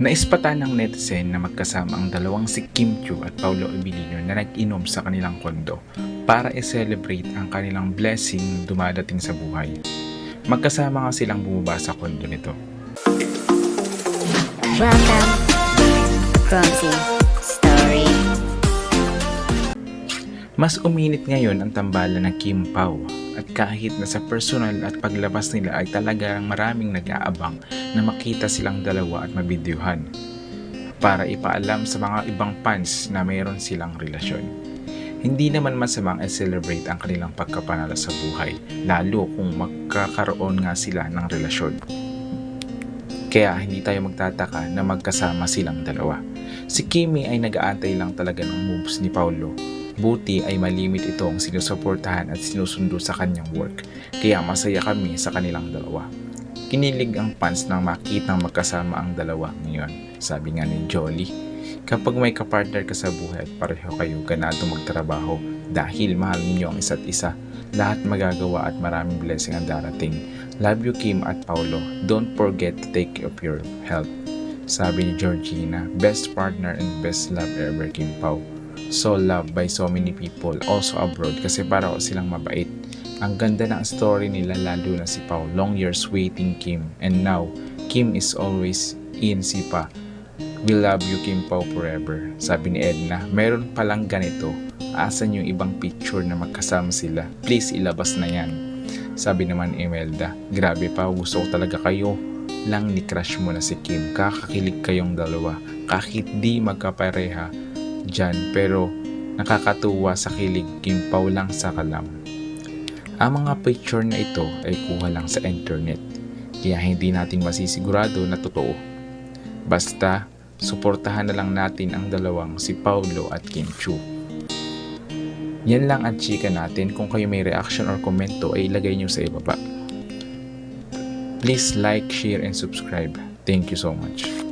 Naispatan ng netizen na magkasama ang dalawang si Kim Chu at Paulo Abilino na nag-inom sa kanilang kondo para i-celebrate ang kanilang blessing dumadating sa buhay. Magkasama nga silang bumaba sa kondo nito. Welcome, Grumpy Story. Mas uminit ngayon ang tambalan ng Kim Pao at kahit na sa personal at paglabas nila ay talagang maraming nag-aabang na makita silang dalawa at mabidyuhan para ipaalam sa mga ibang fans na mayroon silang relasyon. Hindi naman masamang i-celebrate ang kanilang pagkapanalo sa buhay, lalo kung magkakaroon nga sila ng relasyon. Kaya hindi tayo magtataka na magkasama silang dalawa. Si Kimi ay nag-aantay lang talaga ng moves ni Paulo Buti ay malimit ito ang sinusuportahan at sinusundo sa kanyang work, kaya masaya kami sa kanilang dalawa. Kinilig ang fans nang makitang magkasama ang dalawa ngayon, sabi nga ni Jolly. Kapag may kapartner ka sa buhay at pareho kayo ganado magtrabaho dahil mahal ninyo ang isa't isa, lahat magagawa at maraming blessing ang darating. Love you Kim at Paulo. Don't forget to take care of your health. Sabi ni Georgina, best partner and best love ever Kim Pao so loved by so many people also abroad kasi para silang mabait. Ang ganda ng story nila lalo na si Pao, long years waiting Kim and now Kim is always in si Pa. We love you Kim Pao forever. Sabi ni Edna, meron palang ganito. Asan yung ibang picture na magkasama sila? Please ilabas na yan. Sabi naman Imelda, grabe pa, gusto ko talaga kayo lang ni crush mo na si Kim. Kakakilig kayong dalawa. Kahit di magkapareha, dyan pero nakakatuwa sa kilig kimpaw lang sa kalam. Ang mga picture na ito ay kuha lang sa internet kaya hindi natin masisigurado na totoo. Basta suportahan na lang natin ang dalawang si Paulo at Kim Chu. Yan lang ang chika natin. Kung kayo may reaction or komento ay ilagay nyo sa ibaba. Please like, share, and subscribe. Thank you so much.